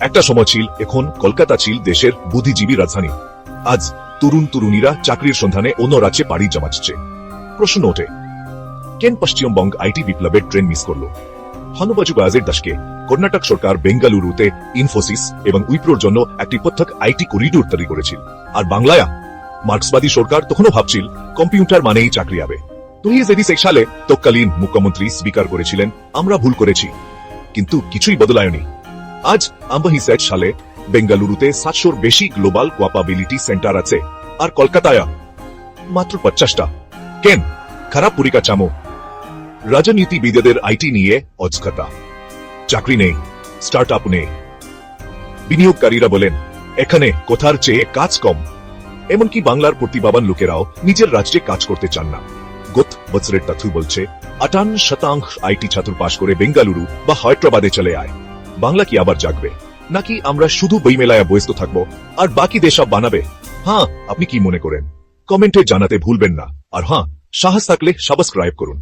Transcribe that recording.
একটা সময় ছিল, এখন কলকাতা ছিল দেশের বুদ্ধিজীবী রাজধানী। আজ তরুণ তরুণীরা চাকরির সন্ধানে অন্য রাজ্যে পাড়ি জমাচ্ছে। প্রশ্ন ওঠে, কেন পশ্চিমবঙ্গ আইটি বিপ্লবের ট্রেন মিস করল? হনুবাজু বাজের দশকে কর্ণাটক সরকার বেঙ্গালুরুতে ইনফোসিস এবং উইপ্রোর জন্য একটি পৃথক আইটি করিডোর তৈরি করেছিল। আর বাংলায় মার্ক্সবাদী সরকার তখনও ভাবছিল, কম্পিউটার মানেই চাকরি হবে। দুই হাজার সালে তৎকালীন মুখ্যমন্ত্রী স্বীকার করেছিলেন, আমরা ভুল করেছি। কিন্তু কিছুই বদলায়নি। আজ আম্বাহিসেট সালে বেঙ্গালুরুতে সাতশোর বেশি গ্লোবাল কোয়াপাবিলিটি সেন্টার আছে, আর কলকাতায় মাত্র পঞ্চাশটা। কেন? খারাপ পরিকাঠামো রাজনীতিবিদদের আইটি নিয়ে অজকতা চাকরি নেই স্টার্ট আপ নেই। বিনিয়োগকারীরা বলেন, এখানে কোথার চেয়ে কাজ কম? এমনকি বাংলার প্রতিভাবান লোকেরাও নিজের রাজ্যে কাজ করতে চান না। গত বছরের তথ্য বলছে, আটান শতাংশ আইটি ছাত্র পাশ করে বেঙ্গালুরু বা হায়দ্রাবাদে চলে আয়। বাংলা কি আবার জাগবে? নাকি আমরা শুধু বইমেলায় বয়স্ত থাকব, আর বাকি দেশ সব বানাবে? হ্যাঁ আপনি কি মনে করেন? কমেন্টে জানাতে ভুলবেন না। আর হ্যাঁ সাহস থাকলে সাবস্ক্রাইব করুন।